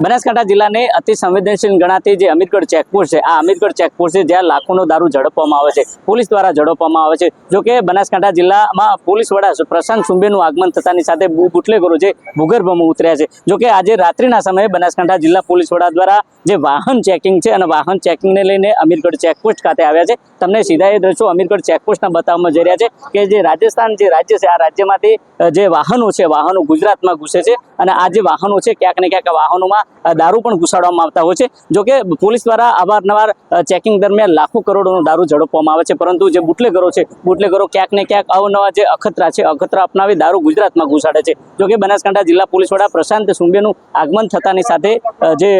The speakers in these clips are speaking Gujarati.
બનાસકાંઠા જિલ્લાની અતિ સંવેદનશીલ ગણાતી જે અમિતગઢ ચેકપોસ્ટ છે, આ અમિતગઢ ચેકપોસ્ટ છે, જ્યાં લાખોનો દારૂ ઝડપવામાં આવે છે, પોલીસ દ્વારા ઝડપવામાં આવે છે. જો કે બનાસકાંઠા જિલ્લામાં પોલીસ વડા પ્રશાંત સુંબેનું આગમન થતાની સાથે બુટલેગરો જે ભૂગર્ભમાં ઉતર્યા છે. જો કે આજે રાત્રિના સમયે બનાસકાંઠા જિલ્લા પોલીસ વડા દ્વારા જે વાહન ચેકિંગ છે અને વાહન ચેકિંગને લઈને અમીરગઢ ચેકપોસ્ટ ખાતે આવ્યા છે. તમને સીધા એ દ્રશ્યો અમીરગઢ ચેકપોસ્ટના બતાવવામાં જઈ રહ્યા છે કે જે રાજસ્થાન જે રાજ્ય છે, આ રાજ્યમાંથી જે વાહનો છે, વાહનો ગુજરાતમાં ઘૂસે છે અને આ જે વાહનો છે, ક્યાંક ને ક્યાંક વાહનોમાં અ, દારૂ પણ ઘુસાડવામાં આવતા હોય છે. જો કે પોલીસ દ્વારા અવારનવાર ચેકિંગ દરમિયાન લાખો કરોડોનો દારૂ ઝડપવામાં આવે છે. પરંતુ જે બુટલેગરો છે બુટલેગરો ક્યાંક ને ક્યાંક અવનવા જે અખતરા છે અખતરા અપનાવી દારૂ ગુજરાતમાં ઘુસાડે છે. જો કે બનાસકાંઠા જિલ્લા પોલીસ વડા પ્રશાંત સુંબેનું આગમન થતાની સાથે જે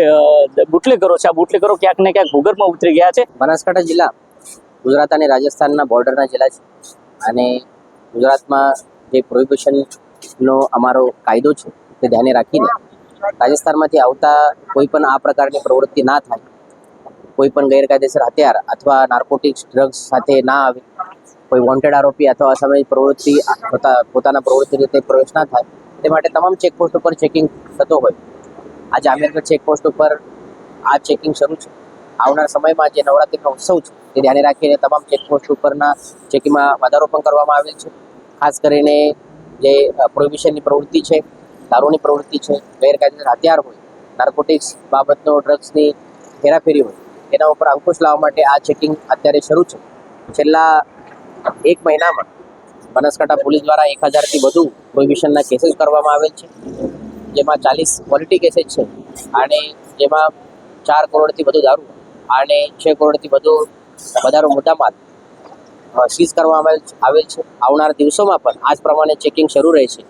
બુટલેગરો છે આ બુટલેગરો ક્યાંક ને ક્યાંક ભૂગર્ભમાં ઉતરી ગયા છે. બનાસકાંઠા જિલ્લા ગુજરાત અને રાજસ્થાનના બોર્ડરના જિલ્લા છે. અને ગુજરાતમાં જે પ્રોહિબિશનનો અમારો કાયદો છે તે ધ્યાને રાખીને રાજસ્થાનમાંથી આવતા કોઈ પણ આ પ્રકારની પ્રવૃત્તિ ના થાય, કોઈ પણ ગેરકાયદેસર હથિયાર અથવા નાર્કોટિક્સ ડ્રગ્સ સાથે ના આવે, કોઈ વોન્ટેડ આરોપી અથવા અસામાજિક પ્રવૃત્તિ પોતાના પ્રવૃત્તિ રીતે પ્રવેશ ના થાય, તે માટે તમામ ચેકપોસ્ટ ઉપર ચેકિંગ થતો હોય. આજે આંબેડકર ચેકપોસ્ટ ઉપર આ ચેકિંગ શરૂ છે. આવનાર સમયમાં જે નવરાત્રિનો ઉત્સવ છે, તે ધ્યાને રાખીને તમામ ચેકપોસ્ટ ઉપરના ચેકિંગમાં વધારો પણ કરવામાં આવેલ છે. ખાસ કરીને જે પ્રોહિબિશનની પ્રવૃત્તિ છે દારૂની પ્રવૃત્તિ છે, ગેરકાયદેસર હથિયાર હોય નાર્કોટિક્સ બાબતનો ડ્રગ્સની હેરાફેરી હોય, એના ઉપર અંકુશ લાવવા માટે આ ચેકિંગ અત્યારે શરૂ છે. છેલ્લા એક મહિનામાં બનાસકાંઠા પોલીસ દ્વારા એક હજારથી વધુ પ્રોહિબિશનના કેસીસ કરવામાં આવેલ છે. જેમાં ચાલીસ ક્વોલિટી કેसेस છે અને જેમાં ચાર કરોડથી વધુ દારૂ અને છ કરોડથી વધુ વધારો મુદ્દામાલ સીઝ કરવામાં આવેલ છે આવનાર દિવસોમાં પણ આ જ પ્રમાણે ચેકિંગ શરૂ રહે છે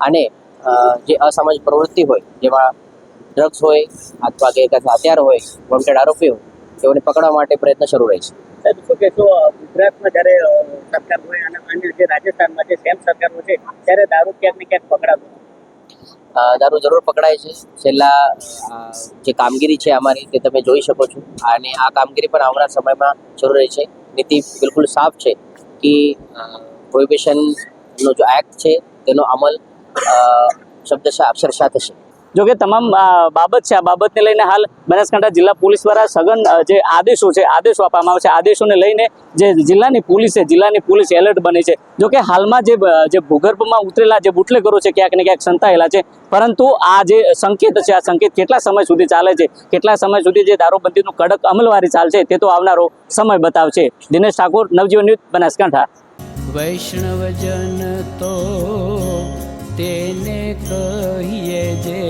અને જે અસામાજિક પ્રવૃત્તિ હોય જેમાં ડ્રગ્સ હોય અથવા ગેરકાયદેસર હથિયાર હોય વોન્ટેડ આરોપી હોય તેઓને પકડવા માટે પ્રયત્ન શરૂ રહે છે. શું કહેશો ગુજરાતમાં જ્યારે સરકાર હોય અને અન્ય જે રાજસ્થાનમાં જે સેમ સરકારો છે ત્યારે દારૂ ક્યાંક ને ક્યાંક પકડાતો દારૂ જરૂર પકડાય છે. છેલ્લા જે કામગીરી છે અમારી તે તમે જોઈ શકો છો. અને આ કામગીરી પણ આવનાર સમયમાં શરૂ રહે છે. નીતિ બિલકુલ સાફ છે કે પ્રોહિબિશનનો જો એક્ટ છે તેનો અમલ શબ્દશા અક્ષરશા થશે જો કે તમામ બાબત છે આ બાબતને લઈને હાલ બનાસકાંઠા જિલ્લા પોલીસ દ્વારા સઘન જે આદેશો છે આદેશો આપવામાં આવે છે આદેશોને લઈને જે જિલ્લાની પોલીસ છે જિલ્લાની પોલીસ એલર્ટ બની છે. જો કે હાલમાં જે જે ભૂગર્ભમાં ઉતરેલા જે બુટલેગરો છે ક્યાંક ને ક્યાંક સંતાયેલા છે. પરંતુ આ જે સંકેત છે આ સંકેત કેટલા સમય સુધી ચાલે છે કેટલા સમય સુધી જે દારૂબંધીનું કડક અમલવારી ચાલશે તે તો આવનારો સમય બતાવશે. દિનેશ ઠાકોર નવજીવન ન્યૂઝ બનાસકાંઠા. વૈષ્ણવજન તો તેને કહીએ જે